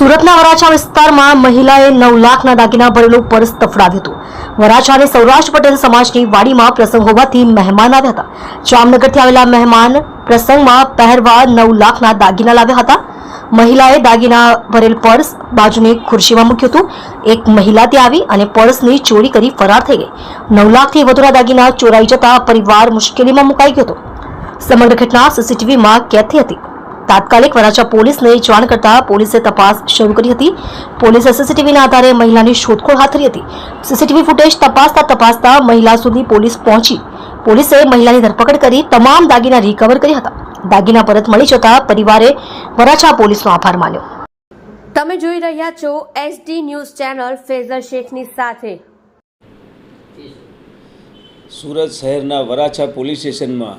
સુરતના વરાછા વિસ્તારમાં મહિલાએ નવ લાખના દાગીના ભરેલું પર્સ તફડાવ્યું હતું. વરાછાને સૌરાષ્ટ્ર પટેલ સમાજની વાડીમાં પ્રસંગ હોવાથી મહેમાન આવ્યા હતા. જામનગરથી આવેલા મહેમાન પ્રસંગમાં પહેરવા નવ લાખના દાગીના લાવ્યા હતા. મહિલાએ દાગીના ભરેલ પર્સ બાજુની ખુરશીમાં મૂક્યું હતું. એક મહિલા ત્યાં આવી અને પર્સની ચોરી કરી ફરાર થઈ ગઈ. નવ લાખથી વધુના દાગીના ચોરાઈ જતા પરિવાર મુશ્કેલીમાં મુકાઈ ગયો હતો. સમગ્ર ઘટના સીસીટીવીમાં કેદ થઈ હતી. તાત્કાલિક વરાછા પોલીસને જાણ કરતા પોલીસે તપાસ શરૂ કરી હતી. પોલીસે સીસીટીવીના આધારે મહિલાની શોધખોળ હાથ ધરી હતી. સીસીટીવી ફૂટેજ તપાસતા તપાસતા મહિલા સુધી પોલીસ પહોંચી. પોલીસે મહિલાની ધરપકડ કરી તમામ દાગીના રિકવર કર્યા હતા. દાગીના પરત મળી જતા પરિવારે વરાછા પોલીસનો આભાર માન્યો. તમે જોઈ રહ્યા છો એસડી ન્યૂઝ ચેનલ ફેઝર શેખની સાથે. સુરત શહેરના વરાછા પોલીસ સ્ટેશનમાં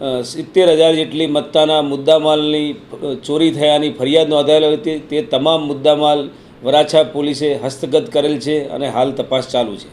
સિત્તેર હજાર જેટલી મત્તાના મુદ્દામાલની ચોરી થયાની ફરિયાદ નોંધાયેલી હતી તે તમામ મુદ્દામાલ વરાછા પોલીસે હસ્તગત કરેલ છે અને હાલ તપાસ ચાલુ છે.